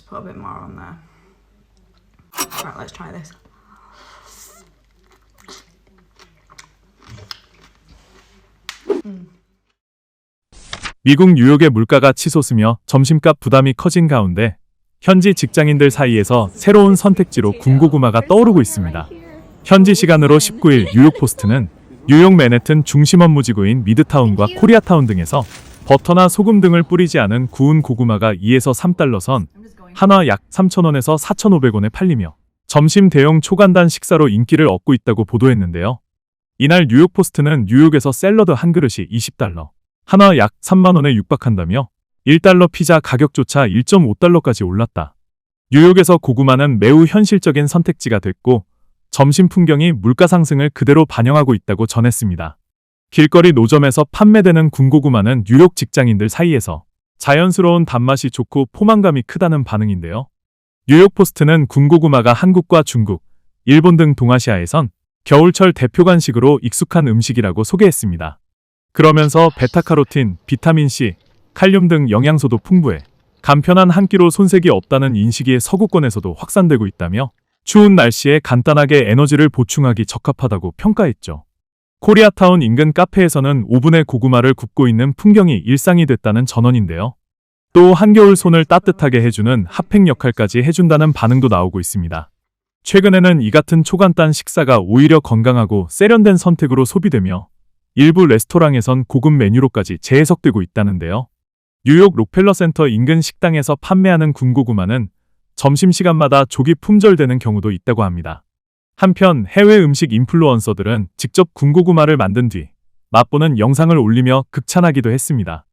Let's put a bit more on there. Right, let's try this. 미국 뉴욕의 물가가 치솟으며 점심값 부담이 커진 가운데 현지 직장인들 사이에서 새로운 선택지로 군고구마가 떠오르고 있습니다. 현지 시간으로 19일 뉴욕 포스트는 뉴욕 맨해튼 중심 업무 지구인 미드타운과 코리아타운 등에서 버터나 소금 등을 뿌리지 않은 구운 고구마가 2에서 3달러 선, 한화 약 3,000원에서 4,500원에 팔리며 점심 대용 초간단 식사로 인기를 얻고 있다고 보도했는데요. 이날 뉴욕 포스트는 뉴욕에서 샐러드 한 그릇이 20달러, 한화 약 3만 원에 육박한다며 1달러 피자 가격조차 1.5달러까지 올랐다. 뉴욕에서 고구마는 매우 현실적인 선택지가 됐고 점심 풍경이 물가 상승을 그대로 반영하고 있다고 전했습니다. 길거리 노점에서 판매되는 군고구마는 뉴욕 직장인들 사이에서 자연스러운 단맛이 좋고 포만감이 크다는 반응인데요. 뉴욕 포스트는 군고구마가 한국과 중국, 일본 등 동아시아에선 겨울철 대표 간식으로 익숙한 음식이라고 소개했습니다. 그러면서 베타카로틴, 비타민C, 칼륨 등 영양소도 풍부해 간편한 한 끼로 손색이 없다는 인식이 서구권에서도 확산되고 있다며 추운 날씨에 간단하게 에너지를 보충하기 적합하다고 평가했죠. 코리아타운 인근 카페에서는 오븐에 고구마를 굽고 있는 풍경이 일상이 됐다는 전언인데요. 또 한겨울 손을 따뜻하게 해주는 핫팩 역할까지 해준다는 반응도 나오고 있습니다. 최근에는 이 같은 초간단 식사가 오히려 건강하고 세련된 선택으로 소비되며 일부 레스토랑에선 고급 메뉴로까지 재해석되고 있다는데요. 뉴욕 록펠러 센터 인근 식당에서 판매하는 군고구마는 점심시간마다 조기 품절되는 경우도 있다고 합니다. 한편 해외 음식 인플루언서들은 직접 군고구마를 만든 뒤 맛보는 영상을 올리며 극찬하기도 했습니다.